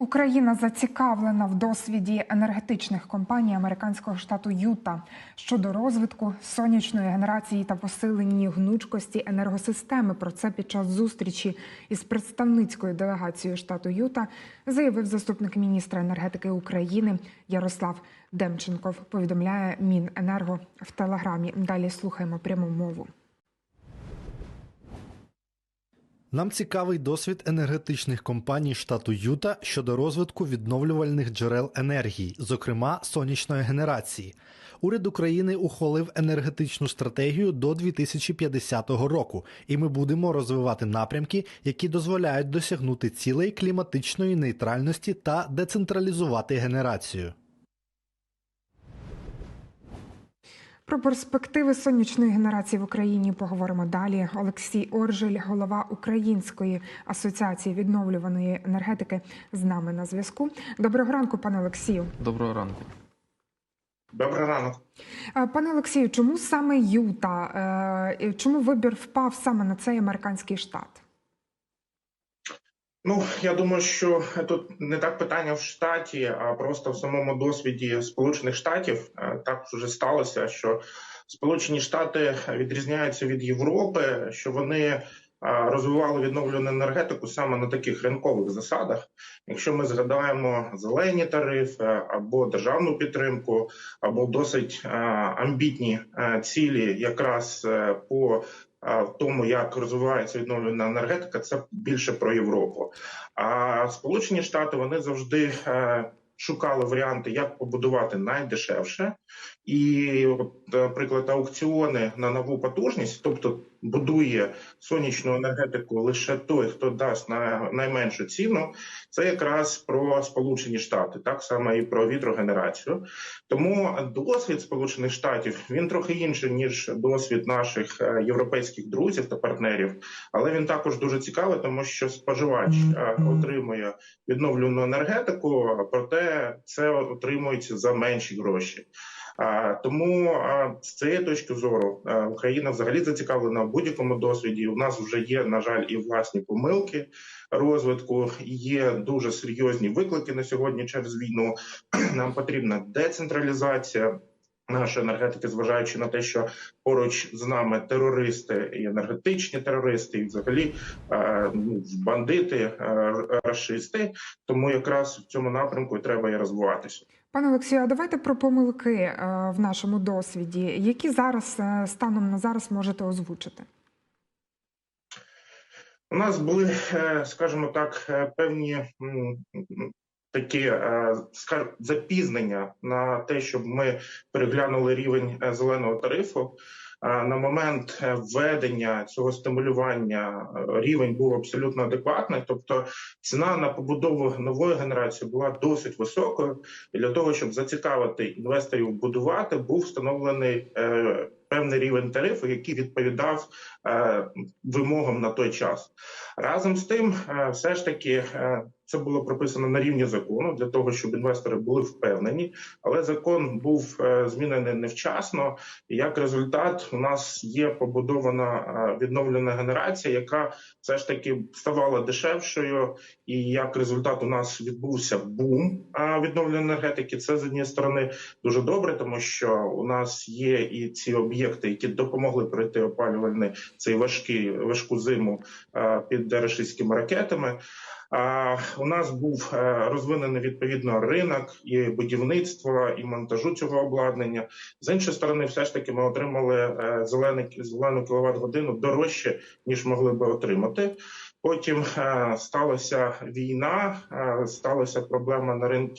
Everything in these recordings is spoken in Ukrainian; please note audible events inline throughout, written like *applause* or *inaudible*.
Україна зацікавлена в досвіді енергетичних компаній американського штату Юта щодо розвитку сонячної генерації та посиленні гнучкості енергосистеми. Про це під час зустрічі із представницькою делегацією штату Юта заявив заступник міністра енергетики України Ярослав Демченков. Повідомляє Міненерго в телеграмі. Далі слухаємо пряму мову. Нам цікавий досвід енергетичних компаній штату Юта щодо розвитку відновлювальних джерел енергії, зокрема сонячної генерації. Уряд України ухвалив енергетичну стратегію до 2050 року, і ми будемо розвивати напрямки, які дозволяють досягнути цілей кліматичної нейтральності та децентралізувати генерацію. Про перспективи сонячної генерації в Україні поговоримо далі. Олексій Оржель, голова Української асоціації відновлюваної енергетики, з нами на зв'язку. Доброго ранку, пане Олексію. Доброго ранку. Добрий ранок. Е, Пане Олексію, чому саме Юта? Е, Чому вибір впав саме на цей американський штат? Ну я думаю, що тут не так питання в штаті, а просто в самому досвіді Сполучених Штатів Е, так вже сталося, що Сполучені Штати відрізняються від Європи, що вони е, розвивали відновлену енергетику саме на таких ринкових засадах. Якщо ми згадаємо зелені тарифи або державну підтримку, або досить е, амбітні цілі, якраз по в тому, як розвивається відновлена енергетика, це більше про Європу. А Сполучені Штати вони завжди е, шукали варіанти, як побудувати найдешевше, і, наприклад, аукціони на нову потужність, тобто будує сонячну енергетику лише той, хто дасть на найменшу ціну, це якраз про Сполучені Штати, так само і про вітрогенерацію. Тому досвід Сполучених Штатів він трохи інший ніж досвід наших е, європейських друзів та партнерів, але він також дуже цікавий, тому що споживач е, отримує відновлену енергетику, проте це отримується за менші гроші. Тому з цієї точки зору Україна взагалі зацікавлена в будь-якому досвіді. У нас вже є, на жаль, і власні помилки розвитку. Є дуже серйозні виклики на сьогодні через війну. *clears throat* Нам потрібна децентралізація. Нашої енергетики, зважаючи на те, що поруч з нами терористи і енергетичні терористи, і взагалі е, ну, бандити, е, расисти. Тому якраз в цьому напрямку і треба і розвиватися. Пане Олексію, а давайте про помилки е, в нашому досвіді, які зараз станом на зараз можете озвучити. У нас були, скажімо так, певні такі е, запізнення на те, щоб ми переглянули рівень е, зеленого тарифу. Е, На момент введення цього стимулювання рівень був абсолютно адекватний, тобто ціна на побудову нової генерації була досить високою. Для того, щоб зацікавити інвесторів будувати, був встановлений певний рівень тарифу, який відповідав вимогам на той час. Разом з тим, все ж таки, це було прописано на рівні закону для того, щоб інвестори були впевнені, але закон був е, змінений невчасно. І як результат, у нас є побудована е, відновлена генерація, яка все ж таки ставала дешевшою. І як результат, у нас відбувся бум е, відновленої енергетики. Це з однієї сторони дуже добре, тому що у нас є і ці об'єкти, які допомогли пройти опалювальний цей важкий важку зиму під рашистськими ракетами. У нас був е, розвинений відповідно ринок і будівництва, і монтажу цього обладнання. З іншої сторони, все ж таки, ми отримали е, зелену кіловат годину дорожче ніж могли би отримати. Потім е, сталася війна, е, сталася проблема на ринку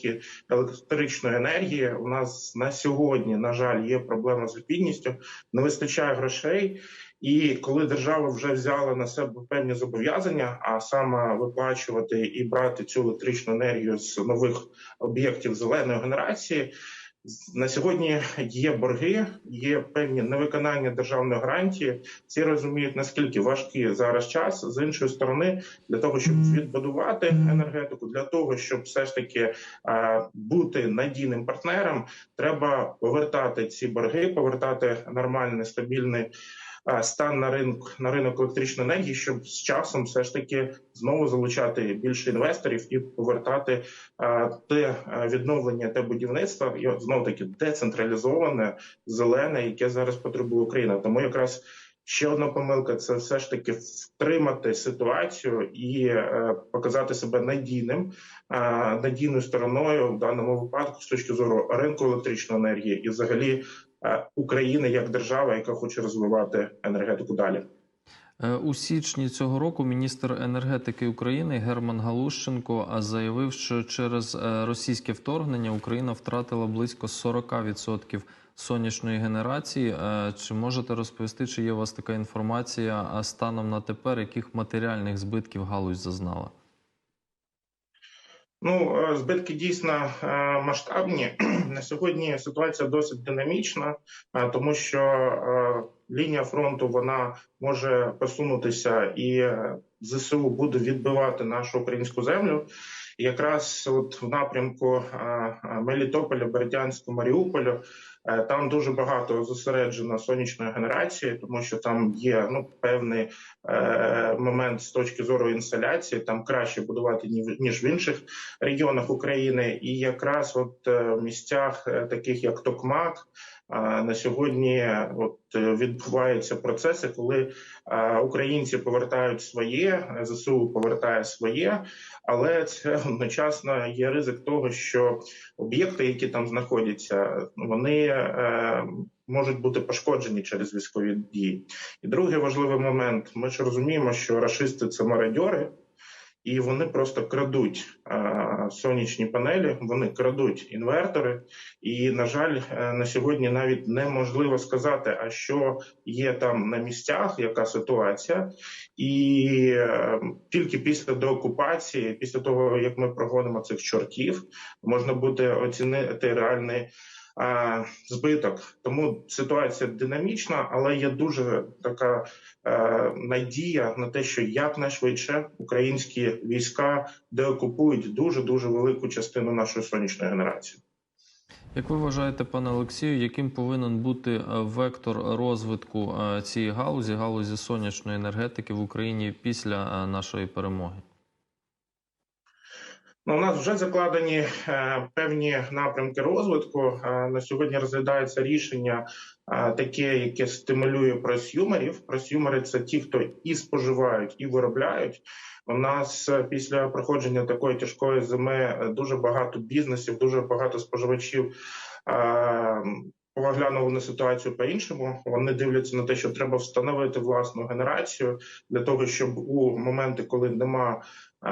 електричної енергії. У нас на сьогодні, на жаль, є проблема з ліквідністю, не вистачає грошей. І коли держава вже взяла на себе певні зобов'язання, а саме виплачувати і брати цю електричну енергію з нових об'єктів зеленої генерації. На сьогодні є борги, є певні невиконання державної гарантії. Всі розуміють наскільки важкий зараз час. З іншої сторони, для того, щоб відбудувати енергетику, для того, щоб все ж таки бути надійним партнером, треба повертати ці борги, повертати нормальний стабільний стан на ринок на ринок електричної енергії, щоб з часом все ж таки знову залучати більше інвесторів і повертати е, те е, відновлення, те будівництво і знову таки децентралізоване, зелене, яке зараз потребує Україна. Тому якраз ще одна помилка це все ж таки втримати ситуацію і е, показати себе надійним, е, надійною стороною в даному випадку з точки зору ринку електричної енергії і взагалі е, України як держава, яка хоче розвивати енергетику далі. Е, У січні цього року міністр енергетики України Герман Галущенко заявив, що через е, російське вторгнення Україна втратила близько 40% сонячної генерації. Е, Чи можете розповісти, чи є у вас така інформація станом на тепер, яких матеріальних збитків галузь зазнала? Ну, е, збитки дійсно е, масштабні. *clears throat* На сьогодні ситуація досить динамічна, е, тому що лінія фронту вона може посунутися, і ЗСУ буде відбивати нашу українську землю. І якраз от в напрямку Мелітополя, Бердянську, Маріуполю там дуже багато зосереджено сонячної генерації, тому що там є ну певний е, момент з точки зору інсталяції. Там краще будувати ні- ніж в інших регіонах України, і якраз от е, в місцях е, таких як Токмак. На сьогодні от е, відбуваються процеси, коли е, українці повертають своє, ЗСУ повертає своє, але це одночасно є ризик того, що об'єкти, які там знаходяться, вони е, можуть бути пошкоджені через військові дії. І другий важливий момент: ми ж розуміємо, що рашисти це мародьори. І вони просто крадуть е, сонячні панелі, вони крадуть інвертори. І, на жаль, е, на сьогодні навіть неможливо сказати, а що є там на місцях, яка ситуація. І е, тільки після деокупації, після того як ми прогонимо цих чортів, можна буде оцінити реальний збиток. Тому ситуація динамічна, але є дуже така е, надія на те, що якнайшвидше українські війська деокупують дуже дуже велику частину нашої сонячної генерації. Як ви вважаєте, пане Олексію, яким повинен бути е, вектор розвитку е, цієї галузі, галузі сонячної енергетики в Україні після е, нашої перемоги? Ну, у нас вже закладені е, певні напрямки розвитку. Е, на сьогодні розглядається рішення е, таке, яке стимулює просюмерів. Просюмери це ті, хто і споживають, і виробляють. У нас після проходження такої тяжкої зими дуже багато бізнесів, дуже багато споживачів. Поглянули на ситуацію по-іншому. Вони дивляться на те, що треба встановити власну генерацію для того, щоб у моменти, коли нема е,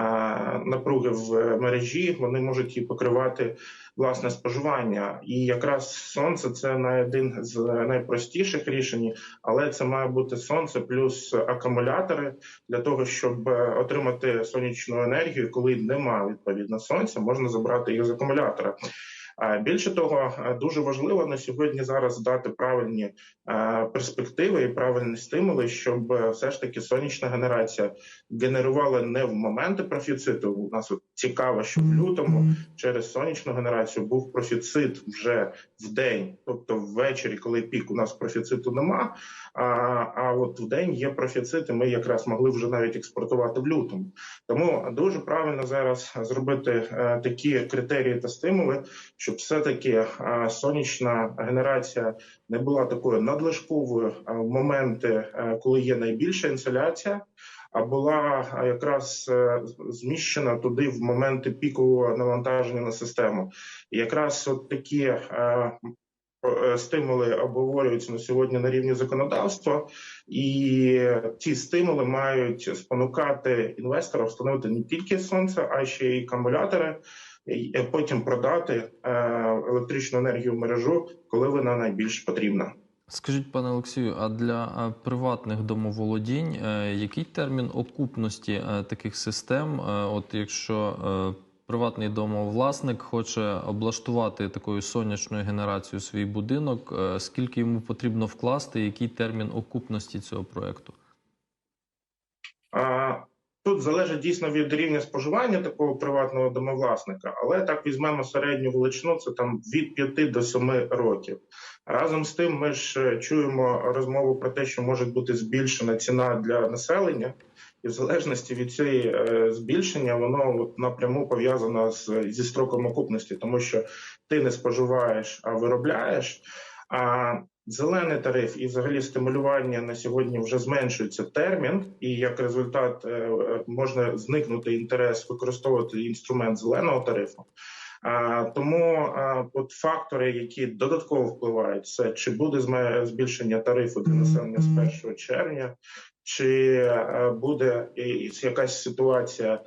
напруги в мережі, вони можуть і покривати власне споживання. І якраз сонце це на один з найпростіших рішень, але це має бути сонце плюс акумулятори для того, щоб отримати сонячну енергію, коли немає відповідно сонця, можна забрати їх з акумулятора. Більше того, дуже важливо на сьогодні зараз дати правильні перспективи і правильні стимули, щоб е, все ж таки сонячна генерація генерувала не в моменти профіциту. У нас от цікаво, що в лютому через сонячну генерацію був профіцит вже в день, тобто ввечері, коли пік у нас профіциту нема. А, а от в день є профіцит, і ми якраз могли вже навіть експортувати в лютому. Тому дуже правильно зараз зробити е, такі критерії та стимули, щоб все-таки е, сонячна генерація не була такою надлишковою е, в моменти, е, коли є найбільша інсоляція, а була якраз зміщена туди в моменти пікового навантаження на систему. І якраз от такі стимули обговорюються на сьогодні на рівні законодавства, і ці стимули мають спонукати інвестора встановити не тільки сонце, а ще й акумулятори, потім продати е, електричну енергію в мережу, коли вона найбільш потрібна. Скажіть, пане Олексію, а для е, приватних домоволодінь е, який термін окупності таких систем? От якщо приватний домовласник хоче облаштувати такою сонячною генерацією свій будинок, скільки йому потрібно вкласти, який термін окупності цього проекту? Тут залежить дійсно від рівня споживання такого приватного домовласника, але так візьмемо середню величину, це там від 5 до 7 років. Разом з тим, ми ж е, чуємо розмову про те, що може бути збільшена ціна для населення, і в залежності від цієї е, збільшення, воно напряму пов'язано з зі строком окупності, тому що ти не споживаєш, а виробляєш. А зелений тариф і взагалі стимулювання на сьогодні вже зменшується термін, і як результат е, е, можна зникнути інтерес використовувати інструмент зеленого тарифу. А, тому от фактори, які додатково впливають, це чи буде збільшення тарифу для населення з 1 червня, чи е, буде якась ситуація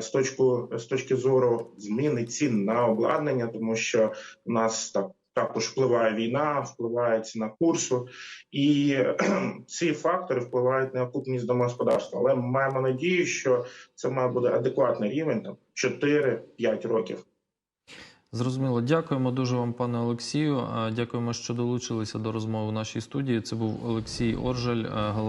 з точку з точки зору зміни цін на обладнання, тому що у нас так. Також впливає війна, впливає ціна курсу, і ці фактори впливають на окупність домогосподарства. Але ми маємо надію, що це має бути адекватний рівень там 4-5 років. Зрозуміло, дякуємо дуже вам, пане Олексію. Дякуємо, що долучилися до розмови в нашій студії. Це був Олексій Оржель, голова.